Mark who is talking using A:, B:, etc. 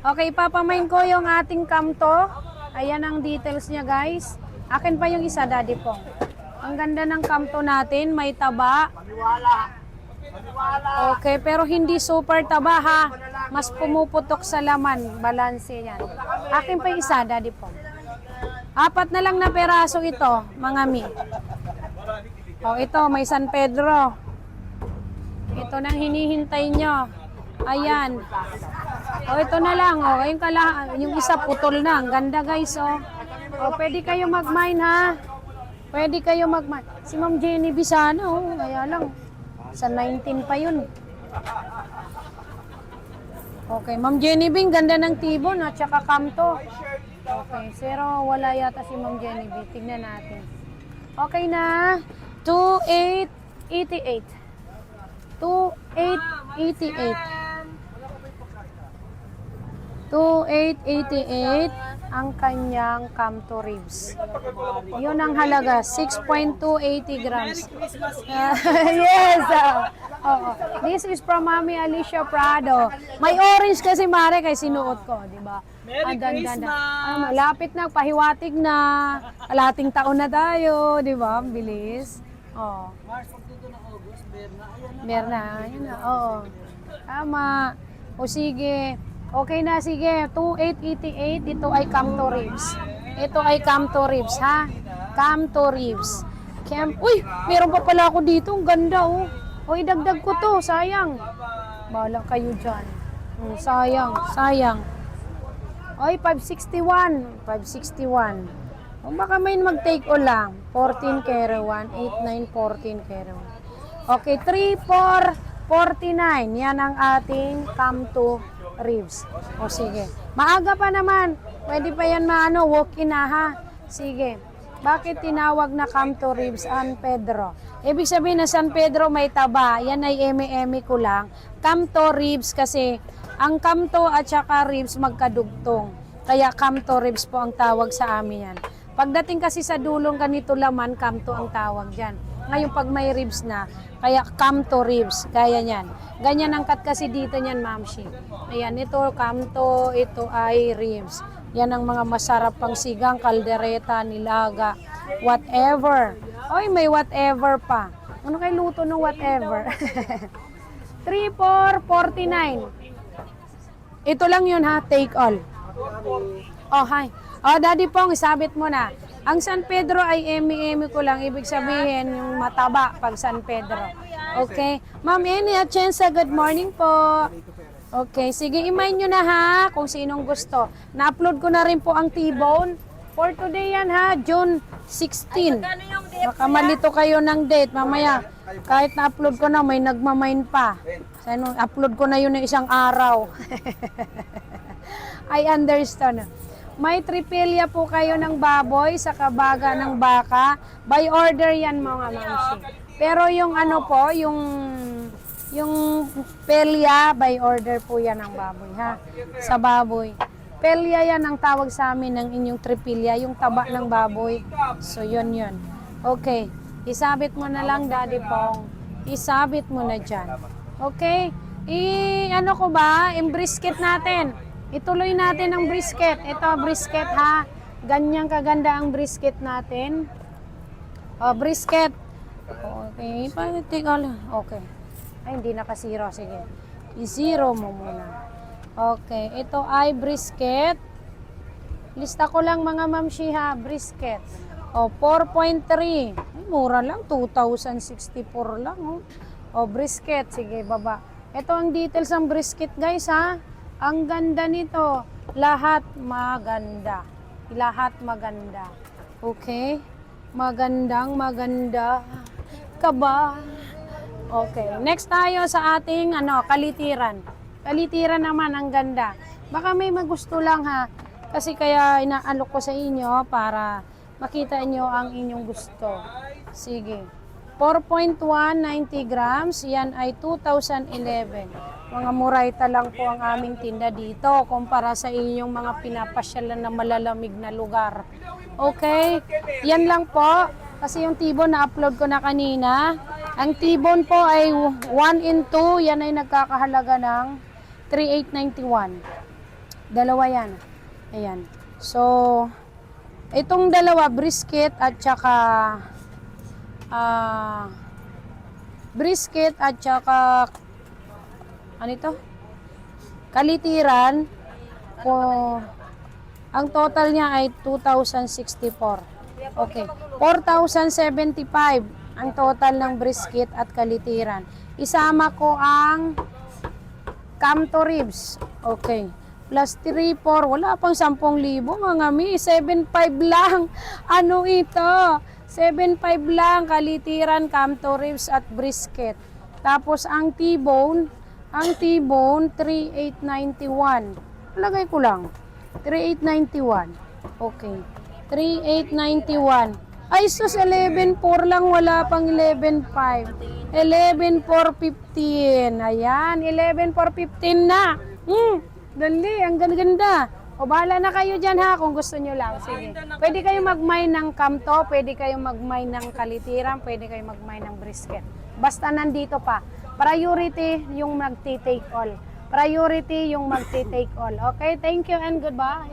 A: Okay, papamain ko yung ating kamto. Ayan ang details niya, guys. Akin pa yung isa, Daddy Pong. Ang ganda ng kamto natin, may taba. Okay, pero hindi super taba ha. Mas pumuputok sa laman, balanse yan. Akin pa yung isa, Daddy Pong. Apat na lang na peraso ito, mga mi. Oh, ito, may San Pedro. Ito nang hinihintay nyo. Ayan. O, ito na lang. O, yung, kala, yung isa putol na. Ang ganda, guys. O, o pwede kayo mag-mine, ha? Pwede kayo mag-mine. Si Ma'am Jenny Bisana, o. Kaya lang. Sa 19 pa yun. Okay, Ma'am Jenny Bing, ganda ng tibon at saka kamto. Okay, pero wala yata si Ma'am Jenny Bing. Tignan natin. Okay na. 2888. 2888. 2888 ang kanyang Camto ribs. Yun ang halaga, 6.280 grams. yes! ah. Oo. This is from Mami Alicia Prado. May orange kasi mare kay sinuot ko, di ba? Merry Christmas! Ah, malapit na, pahiwatig na. Kalating taon na tayo, di ba? Ang bilis. Oh. Meron na, yun na, oo. Tama. O sige. Okay na, sige. 2888, ito ay Camto Ribs. Ito ay Camto Ribs, ha? Camto Ribs. Cam Uy, meron pa pala ako dito. Ang ganda, oh. O, idagdag ko to. Sayang. Bala kayo dyan. Hmm, sayang, sayang. Oy, 561. 561. O baka may mag-take o lang. 14 kere 1, 8, 9, 14 kere 1. Okay, 3, 4, 49. Yan ang ating come to ribs. O sige. Maaga pa naman. Pwede pa yan maano, walk-in na ha. Sige. Bakit tinawag na come to ribs San Pedro? Ibig sabihin na San Pedro may taba. Yan ay eme-eme ko lang. Come to ribs kasi ang kamto at saka ribs magkadugtong. Kaya kamto ribs po ang tawag sa amin yan. Pagdating kasi sa dulong ganito laman, kamto ang tawag dyan. Ngayon pag may ribs na, kaya kamto ribs, gaya niyan. Ganyan ang cut kasi dito niyan, mamshi. Ayan, ito kamto, ito ay ribs. Yan ang mga masarap pang sigang, kaldereta, nilaga, whatever. Oy, may whatever pa. Ano kay luto ng whatever? 3, 4, 49. Ito lang yun ha, take all. Oh, hi. Oh, Daddy Pong, isabit mo na. Ang San Pedro ay emi-emi ko lang. Ibig sabihin, yung mataba pag San Pedro. Okay. Ma'am Eni Atienza, good morning po. Okay, sige, imayin nyo na ha kung sinong gusto. Na-upload ko na rin po ang T-Bone. For today yan ha, June 16. Baka malito kayo ng date. Mamaya, kahit na-upload ko na, may nagmamain pa. Upload ko na yun ng isang araw. I understand. May tripilya po kayo ng baboy sa kabaga ng baka. By order yan mga mamsi. Pero yung ano po, yung yung pelya by order po yan ng baboy ha. Sa baboy. Pelya yan ang tawag sa amin ng inyong tripilya, yung taba ng baboy. So yun yun. Okay. Isabit mo na lang daddy pong. Isabit mo na dyan. Okay? I ano ko ba? Yung brisket natin. Ituloy natin ang brisket. Ito brisket ha. Ganyang kaganda ang brisket natin. Oh, brisket. Okay. Lang. Okay. Ay, hindi nakasiro. Sige. I-zero mo muna. Okay. Ito ay brisket. Lista ko lang mga mamshi ha. Brisket. O, 4.3. Ay, mura lang. 2,064 lang. Oh. O, brisket. Sige, baba. Ito ang details ng brisket, guys, ha? Ang ganda nito. Lahat maganda. Lahat maganda. Okay? Magandang maganda. Kaba. Okay. Next tayo sa ating ano, kalitiran. Kalitiran naman ang ganda. Baka may magusto lang ha. Kasi kaya inaalok ko sa inyo para makita nyo ang inyong gusto. Sige. 4.190 grams, yan ay 2011. Mga murayta lang po ang aming tinda dito kumpara sa inyong mga pinapasyalan na malalamig na lugar. Okay? Yan lang po. Kasi yung T-bone na-upload ko na kanina. Ang T-bone po ay 1 in 2. Yan ay nagkakahalaga ng 3,891. Dalawa yan. Ayan. So, itong dalawa, brisket at saka ah brisket at saka ano ito? Kalitiran ko ang total niya ay 2,064. Okay. 4,075 ang total ng brisket at kalitiran. Isama ko ang Camto ribs. Okay. Plus 3, 4. Wala pang 10,000 mga mi. 7,500 lang. Ano ito? 7,500 lang. Kalitiran, Camto ribs at brisket. Tapos ang T-bone, ang T-bone, 3,891. Lagay ko lang. 3,891. Okay. 3,891. Ay, sus, 11,4 lang. Wala pang 11,500. 11,415. Ayan, 11,415 na. Hmm, dali, ang ganda. O, bahala na kayo dyan ha, kung gusto nyo lang. Sige. Pwede kayo mag-mine ng kamto, pwede kayo mag-mine ng kalitiran, pwede kayo mag-mine ng brisket. Basta nandito pa. Priority yung magti-take all. Priority yung magti-take all. Okay, thank you and goodbye.